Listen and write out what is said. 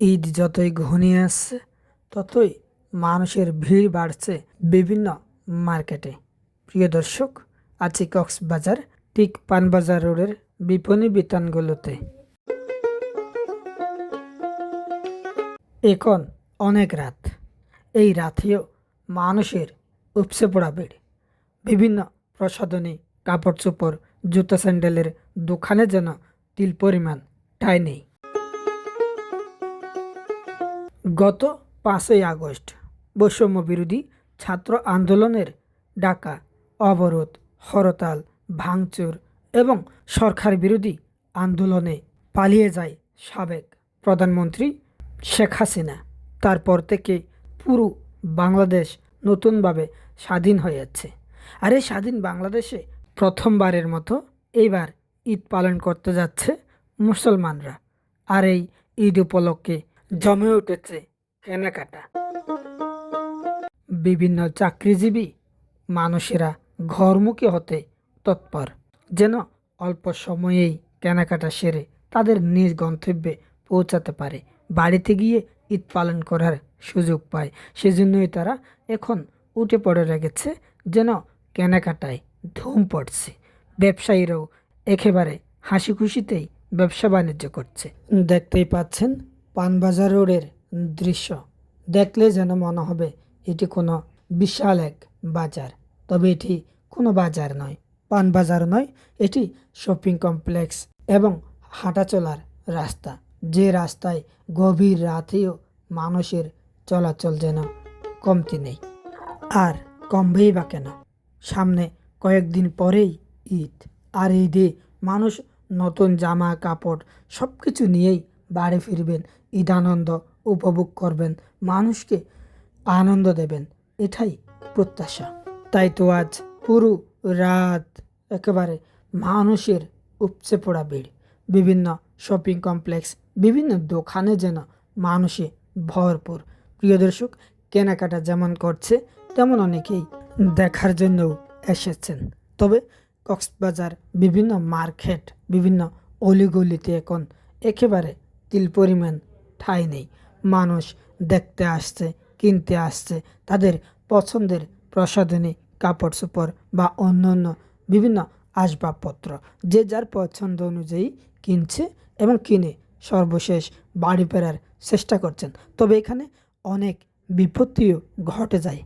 ঈদ যতই ঘনিয়ে আসছে, ততই মানুষের ভিড় বাড়ছে বিভিন্ন মার্কেটে। প্রিয় দর্শক আছে কক্সবাজার, ঠিক পানবাজার রোডের বিপণী বিতানগুলোতে। এখন অনেক রাত। এই রাতেও মানুষের উপসে পড়া ভিড়। বিভিন্ন প্রসাধনী, কাপড় চোপড়, জুতা স্যান্ডেলের দোকানে যেন তিল পরিমাণ ঠাঁই নেই। গত পাঁচই আগস্ট বৈষম্য বিরোধী ছাত্র আন্দোলনের ডাকা, অবরোধ, হরতাল, ভাঙচুর এবং সরকার বিরোধী আন্দোলনে পালিয়ে যায় সাবেক প্রধানমন্ত্রী শেখ হাসিনা। তারপর থেকে পুরো বাংলাদেশ নতুনভাবে স্বাধীন হয়ে যাচ্ছে। আর এই স্বাধীন বাংলাদেশে প্রথমবারের মতো এইবার ঈদ পালন করতে যাচ্ছে মুসলমানরা। আর এই ঈদ উপলক্ষে জমে উঠেছে কেনাকাটা। বিভিন্ন চাকরিজীবী মানুষেরা ঘরমুখী হতে তৎপর, যেন অল্প সময়েই কেনাকাটা সেরে তাদের নিজ গন্তব্যে পৌঁছাতে পারে। বাড়িতে গিয়ে ঈদ পালন করার সুযোগ পায়, সেজন্যই তারা এখন উঠে পড়ে রেখেছে যেন কেনাকাটায় ধুম পড়ছে। ব্যবসায়ীরাও একেবারে হাসি খুশিতেই ব্যবসা বাণিজ্য করছে। দেখতেই পাচ্ছেন পানবাজার রোডের দৃশ্য। দেখলে যেন মনে হবে এটি কোনো বিশাল এক বাজার। তবে এটি কোনো বাজার নয় পান বাজার নয়, এটি শপিং কমপ্লেক্স এবং হাঁটা চলার রাস্তা। যে রাস্তায় গভীর রাতেও মানুষের চলাচল যেন কমতি নেই, আর কমবেই বা কেন? সামনে কয়েকদিন পরেই ঈদ, আর ঈদে মানুষ নতুন জামা, কাপড় সব কিছু নিয়েই বাড়ি ফিরবেন ঈদ আনন্দ উপভোগ করবেন, মানুষকে আনন্দ দেবেন, এটাই প্রত্যাশা। তাই তো আজ পুরো রাত একেবারে মানুষের উপচে পড়া ভিড়। বিভিন্ন শপিং কমপ্লেক্স, বিভিন্ন দোকানে যেন মানুষে ভরপুর। প্রিয় দর্শক, কেনাকাটা যেমন করছে, তেমন অনেকেই দেখার জন্যও এসেছেন। তবে কক্সবাজার বিভিন্ন মার্কেট, বিভিন্ন অলিগলিতে এখন একেবারে তিল পরিমাণ ঠাঁই নেই। মানুষ দেখতে আসছে, কিনতে আসছে, তাদের পছন্দের প্রসাধনী, কাপড় চোপড় বা অন্য অন্য বিভিন্ন আসবাবপত্র। যে যার পছন্দ অনুযায়ী কিনছে এবং কিনে সর্বশেষ বাড়ি ফেরার চেষ্টা করছেন। তবে এখানে অনেক বিপত্তিও ঘটে যায়।